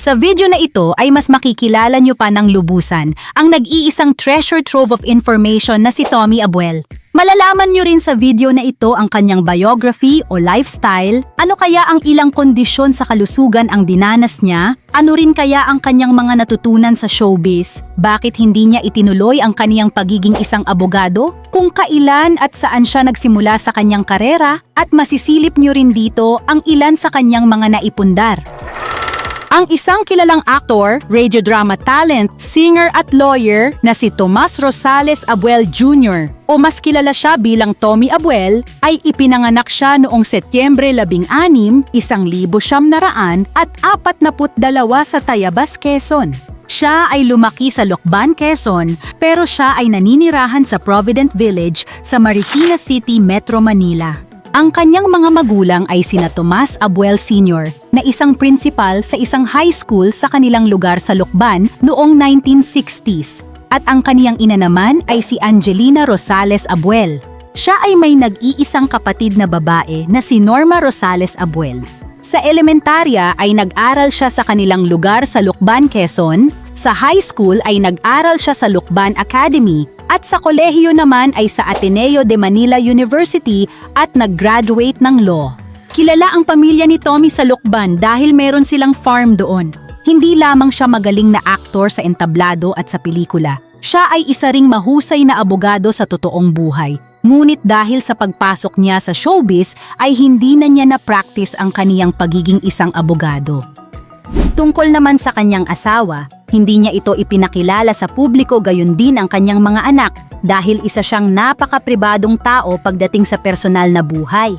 Sa video na ito ay mas makikilala nyo pa ng lubusan ang nag-iisang treasure trove of information na si Tommy Abuel. Malalaman nyo rin sa video na ito ang kanyang biography o lifestyle, ano kaya ang ilang kondisyon sa kalusugan ang dinanas niya, ano rin kaya ang kanyang mga natutunan sa showbiz, bakit hindi niya itinuloy ang kaniyang pagiging isang abogado, kung kailan at saan siya nagsimula sa kanyang karera, at masisilip nyo rin dito ang ilan sa kanyang mga naipundar. Ang isang kilalang aktor, radiodrama talent, singer at lawyer na si Tomas Rosales Abuel Jr. o mas kilala siya bilang Tommy Abuel ay ipinanganak siya noong Setyembre 16, 1900 at 42 sa Tayabas, Quezon. Siya ay lumaki sa Lokban, Quezon, pero siya ay naninirahan sa Provident Village sa Marikina City, Metro Manila. Ang kanyang mga magulang ay sina Tomas Abuel Sr. na isang principal sa isang high school sa kanilang lugar sa Lukban noong 1960s at ang kaniyang ina naman ay si Angelina Rosales Abuel. Siya ay may nag-iisang kapatid na babae na si Norma Rosales Abuel. Sa elementarya ay nag-aral siya sa kanilang lugar sa Lukban, Quezon. Sa high school ay nag-aral siya sa Lukban Academy at sa kolehiyo naman ay sa Ateneo de Manila University at nag-graduate ng law. Kilala ang pamilya ni Tommy sa Lukban dahil meron silang farm doon. Hindi lamang siya magaling na aktor sa entablado at sa pelikula. Siya ay isa ring mahusay na abogado sa totoong buhay. Ngunit dahil sa pagpasok niya sa showbiz ay hindi na niya na-practice ang kaniyang pagiging isang abogado. Tungkol naman sa kanyang asawa, hindi niya ito ipinakilala sa publiko gayon din ang kanyang mga anak dahil isa siyang napakapribadong tao pagdating sa personal na buhay.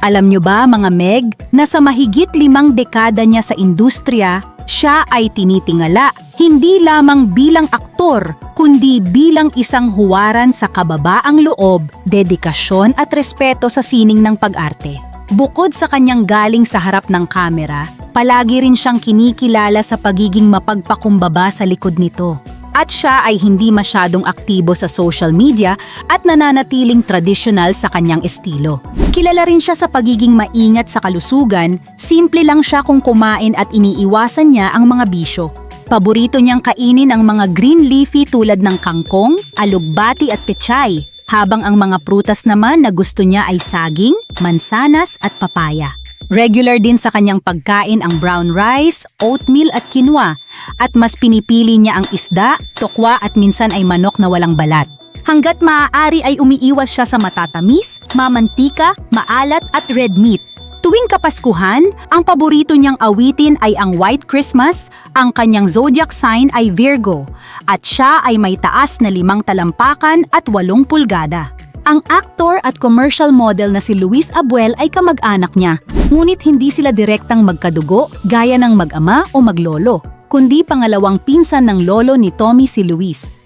Alam niyo ba mga Meg, na sa mahigit limang dekada niya sa industriya, siya ay tinitingala hindi lamang bilang aktor, kundi bilang isang huwaran sa kababaang loob, dedikasyon at respeto sa sining ng pag-arte. Bukod sa kanyang galing sa harap ng kamera, palagi rin siyang kinikilala sa pagiging mapagpakumbaba sa likod nito. At siya ay hindi masyadong aktibo sa social media at nananatiling tradisyonal sa kanyang estilo. Kilala rin siya sa pagiging maingat sa kalusugan, simple lang siya kung kumain at iniiwasan niya ang mga bisyo. Paborito niyang kainin ang mga green leafy tulad ng kangkong, alugbati at pechay, habang ang mga prutas naman na gusto niya ay saging, mansanas at papaya. Regular din sa kanyang pagkain ang brown rice, oatmeal at quinoa at mas pinipili niya ang isda, tokwa at minsan ay manok na walang balat. Hanggat maaari ay umiiwas siya sa matatamis, mamantika, maalat at red meat. Tuwing Kapaskuhan, ang paborito niyang awitin ay ang White Christmas, ang kanyang zodiac sign ay Virgo, at siya ay may taas na limang talampakan at walong pulgada. Ang aktor at commercial model na si Luis Abuel ay kamag-anak niya, ngunit hindi sila direktang magkadugo gaya ng mag-ama o maglolo, kundi pangalawang pinsan ng lolo ni Tommy si Luis.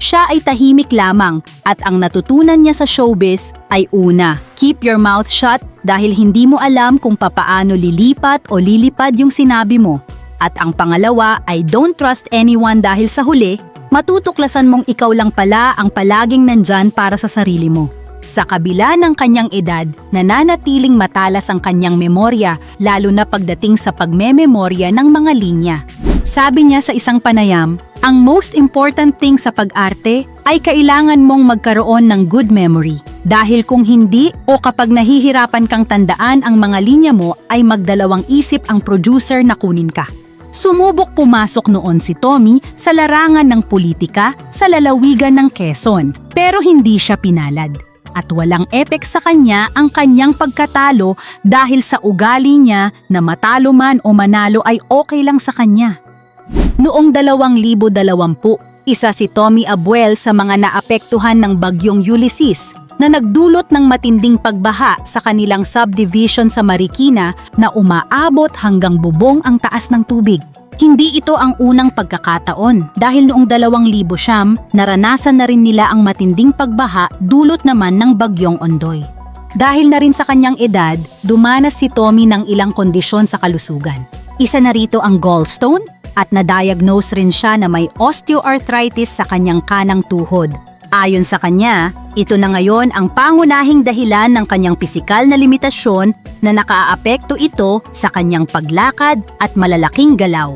Siya ay tahimik lamang at ang natutunan niya sa showbiz ay una, keep your mouth shut dahil hindi mo alam kung papaano lilipat o lilipad yung sinabi mo. At ang pangalawa ay don't trust anyone dahil sa huli, matutuklasan mong ikaw lang pala ang palaging nandyan para sa sarili mo. Sa kabila ng kanyang edad, nananatiling matalas ang kanyang memorya lalo na pagdating sa pagmememorya ng mga linya. Sabi niya sa isang panayam, ang most important thing sa pag-arte ay kailangan mong magkaroon ng good memory. Dahil kung hindi o kapag nahihirapan kang tandaan ang mga linya mo ay magdalawang isip ang producer na kunin ka. Sumubok pumasok noon si Tommy sa larangan ng politika sa lalawigan ng Quezon pero hindi siya pinalad. At walang epek sa kanya ang kanyang pagkatalo dahil sa ugali niya na matalo man o manalo ay okay lang sa kanya. Noong 2020, isa si Tommy Abuel sa mga naapektuhan ng bagyong Ulysses na nagdulot ng matinding pagbaha sa kanilang subdivision sa Marikina na umaabot hanggang bubong ang taas ng tubig. Hindi ito ang unang pagkakataon dahil noong 2000 siyam, naranasan na rin nila ang matinding pagbaha dulot naman ng bagyong Ondoy. Dahil na rin sa kanyang edad, dumanas si Tommy ng ilang kondisyon sa kalusugan. Isa na rito ang gallstone at na-diagnose rin siya na may osteoarthritis sa kanyang kanang tuhod Ayon sa kanya, ito na ngayon ang pangunahing dahilan ng kanyang pisikal na limitasyon na nakaaapekto ito sa kanyang paglakad at malalaking galaw.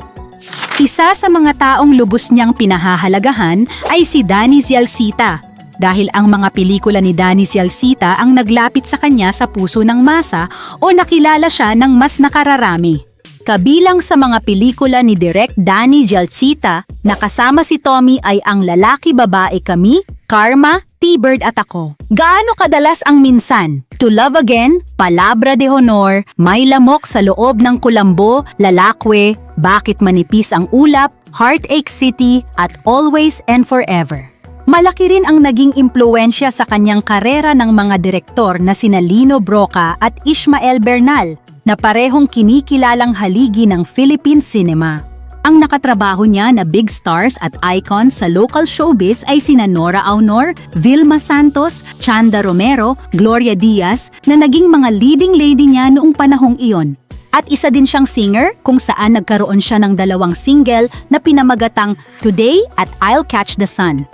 Isa sa mga taong lubos niyang pinahahalagahan ay si Danny Zialcita dahil ang mga pelikula ni Danny Zialcita ang naglapit sa kanya sa puso ng masa o nakilala siya ng mas nakararami. Kabilang sa mga pelikula ni Direk Danny Zialcita na kasama si Tommy ay Ang Lalaki Babae Kami, Karma, T-Bird at Ako. Gaano kadalas ang minsan? To Love Again, Palabra de Honor, May Lamok sa Loob ng Kulambo, Lalakwe, Bakit Manipis ang Ulap, Heartache City at Always and Forever. Malaki rin ang naging impluensya sa kanyang karera ng mga direktor na sina Lino Broca at Ishmael Bernal na parehong kinikilalang haligi ng Philippine cinema. Ang nakatrabaho niya na big stars at icons sa local showbiz ay sina Nora Aunor, Vilma Santos, Chanda Romero, Gloria Diaz na naging mga leading lady niya noong panahong iyon. At isa din siyang singer kung saan nagkaroon siya ng dalawang single na pinamagatang Today at I'll Catch the Sun.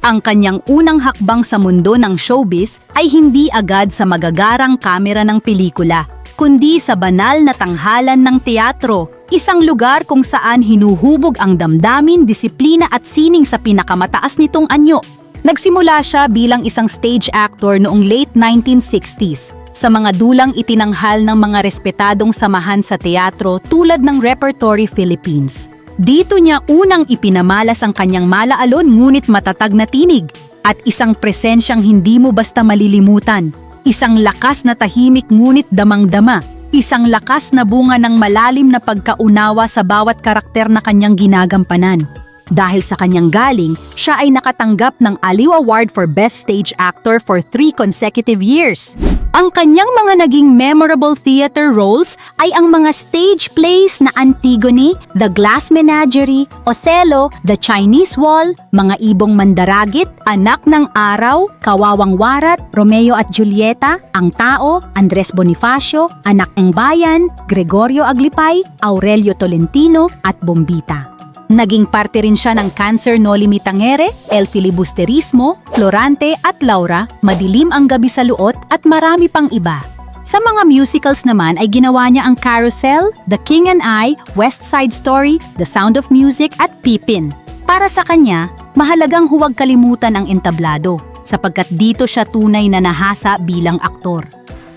Ang kanyang unang hakbang sa mundo ng showbiz ay hindi agad sa magagarang kamera ng pelikula, kundi sa banal na tanghalan ng teatro, isang lugar kung saan hinuhubog ang damdamin, disiplina at sining sa pinakamataas nitong anyo. Nagsimula siya bilang isang stage actor noong late 1960s sa mga dulang itinanghal ng mga respetadong samahan sa teatro tulad ng Repertory Philippines. Dito niya unang ipinamalas ang kanyang malaalon ngunit matatag na tinig at isang presensyang hindi mo basta malilimutan. Isang lakas na tahimik ngunit damang-dama. Isang lakas na bunga ng malalim na pagkaunawa sa bawat karakter na kanyang ginagampanan. Dahil sa kanyang galing, siya ay nakatanggap ng Aliw Award for Best Stage Actor for three consecutive years. Ang kanyang mga naging memorable theater roles ay ang mga stage plays na Antigone, The Glass Menagerie, Othello, The Chinese Wall, Mga Ibong Mandaragit, Anak ng Araw, Kawawang Warat, Romeo at Julieta, Ang Tao, Andres Bonifacio, Anak ng Bayan, Gregorio Aglipay, Aurelio Tolentino at Bombita. Naging parte rin siya ng Cancer No Limitangere, El Filibusterismo, Florante at Laura, Madilim ang Gabi sa Luot at marami pang iba. Sa mga musicals naman ay ginawa niya ang Carousel, The King and I, West Side Story, The Sound of Music at Pipin. Para sa kanya, mahalagang huwag kalimutan ang entablado sapagkat dito siya tunay na nahasa bilang aktor.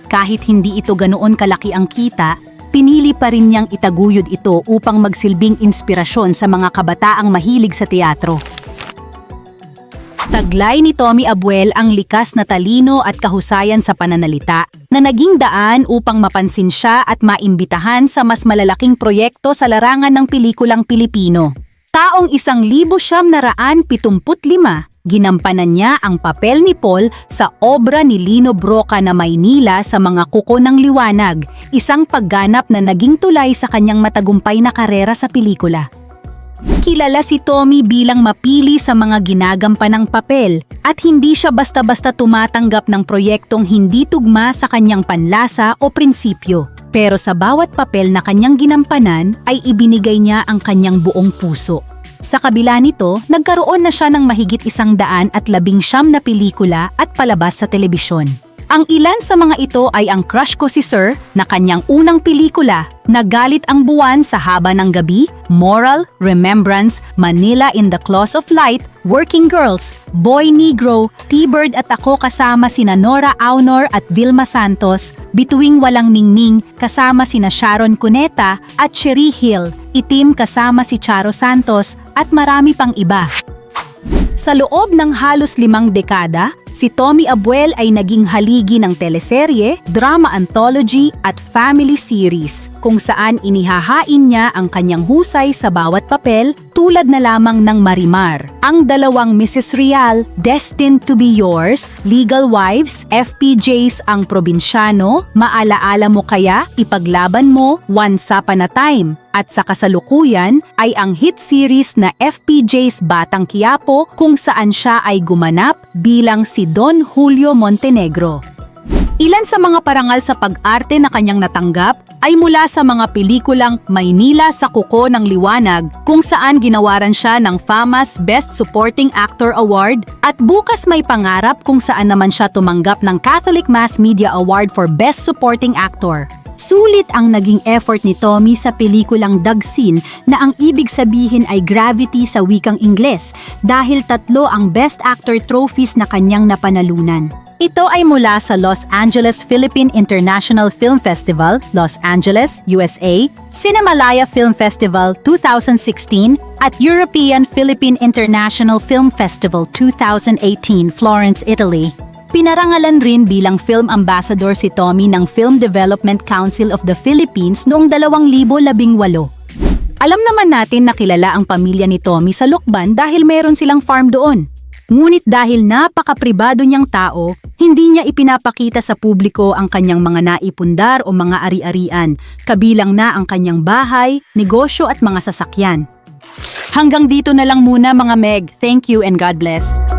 Kahit hindi ito ganoon kalaki ang kita, pinili pa rin niyang itaguyod ito upang magsilbing inspirasyon sa mga kabataang mahilig sa teatro. Taglay ni Tommy Abuel ang likas na talino at kahusayan sa pananalita na naging daan upang mapansin siya at maimbitahan sa mas malalaking proyekto sa larangan ng pelikulang Pilipino. Taong isang libo siyam na raan pitumput lima, ginampanan niya ang papel ni Paul sa obra ni Lino Broca na Maynila sa mga kuko ng liwanag, isang pagganap na naging tulay sa kanyang matagumpay na karera sa pelikula. Kilala si Tommy bilang mapili sa mga ginagampanan ng papel at hindi siya basta-basta tumatanggap ng proyektong hindi tugma sa kanyang panlasa o prinsipyo. Pero sa bawat papel na kanyang ginampanan ay ibinigay niya ang kanyang buong puso. Sa kabila nito, nagkaroon na siya ng mahigit isang daan at labing siyam na pelikula at palabas sa telebisyon. Ang ilan sa mga ito ay ang Crush Ko Si Sir na kanyang unang pelikula, Nagalit ang Buwan sa Haba ng Gabi, Moral, Remembrance, Manila in the Claws of Light, Working Girls, Boy Negro, T-Bird at ako kasama sina Nora Aunor at Vilma Santos, Bituing Walang Ningning kasama sina Sharon Cuneta at Cherie Hill, Itim kasama si Charo Santos at marami pang iba. Sa loob ng halos limang dekada, si Tommy Abuel ay naging haligi ng teleserye, drama anthology at family series kung saan inihahain niya ang kanyang husay sa bawat papel tulad na lamang ng Marimar, ang dalawang Mrs. Real, Destined to be Yours, Legal Wives, FPJs ang probinsyano, Maalaala mo kaya, Ipaglaban mo, Once Upon a Time, at sa kasalukuyan ay ang hit series na FPJ's Batang Quiapo kung saan siya ay gumanap bilang si Don Julio Montenegro. Ilan sa mga parangal sa pag-arte na kanyang natanggap ay mula sa mga pelikulang Maynila sa Kuko ng Liwanag kung saan ginawaran siya ng FAMAS Best Supporting Actor Award at bukas may pangarap kung saan naman siya tumanggap ng Catholic Mass Media Award for Best Supporting Actor. Sulit ang naging effort ni Tommy sa pelikulang Dagsin na ang ibig sabihin ay gravity sa wikang Ingles dahil tatlo ang Best Actor trophies na kanyang napanalunan. Ito ay mula sa Los Angeles Philippine International Film Festival, Los Angeles, USA, Cinemalaya Film Festival 2016 at European Philippine International Film Festival 2018, Florence, Italy. Pinarangalan rin bilang film ambassador si Tommy ng Film Development Council of the Philippines noong 2018. Alam naman natin na kilala ang pamilya ni Tommy sa Lukban dahil meron silang farm doon. Ngunit dahil napaka-pribado niyang tao, hindi niya ipinapakita sa publiko ang kanyang mga naipundar o mga ari-arian, kabilang na ang kanyang bahay, negosyo at mga sasakyan. Hanggang dito na lang muna mga Meg. Thank you and God bless.